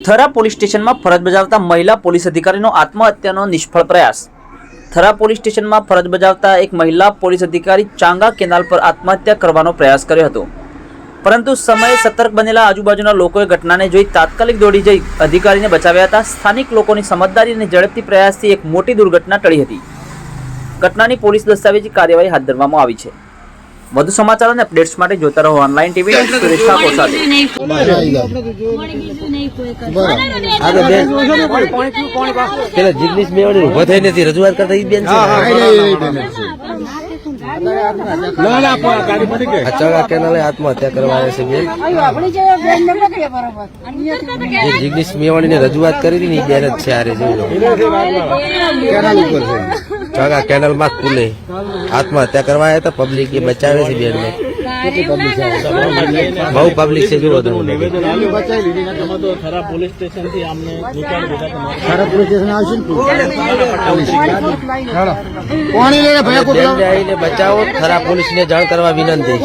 Thara police સ્ટેશનમાં ફરજ બજાવતા મહિલા પોલીસ અધિકારીનો આત્મહત્યાનો નિષ્ફળ પ્રયાસ. થરા પોલીસ સ્ટેશનમાં ફરજ બજાવતા એક મહિલા પોલીસ અધિકારી ચાંગા કેનાલ પર આત્મહત્યા કરવાનો પ્રયાસ કર્યો હતો. પરંતુ સમયે સતર્ક બનેલા આજુબાજુના લોકોએ ઘટનાને જોઈ તાત્કાલિક દોડી જઈ અધિકારીને બચાવ્યા હતા. સ્થાનિક લોકોની સમજદારી અને ઝડપથી પ્રયાસથી એક મોટી દુર્ઘટના ટળી હતી. ઘટનાની પોલીસ દસ્તાવેજી કાર્યવાહી હાથ ધરવામાં આવી છે. વધુ સમાચાર અને અપડેટ્સ માટે જોતા રહો ઓનલાઈન ટીવી સુરેશ ઠાકોર સાથે પેલા જિગ્નેશ મેવાણી ઊભો થઈ નથી રજૂઆત કરતા ઈ બેન છે. આ કેનાલે આત્મહત્યા કરવા આવ્યા છે બેન. જિગ્નેશ મેવાણી ને રજૂઆત કરી હતી ને ઈ બેન જ છે આરે જોઈ લો. ચગા કેનાલમાં ખુલે. આત્મહત્યા કરવા આવ્યા હતા પબ્લિક એ બચાવે છે બેન ને બહુ પબ્લિક છે જુઓ તમે. થરા પોલીસ સ્ટેશનથી અમને નીકાળી પોલીસ સ્ટેશન આવશે આવીને બચાવો ખરા પોલીસ ને જાણ કરવા વિનંતી.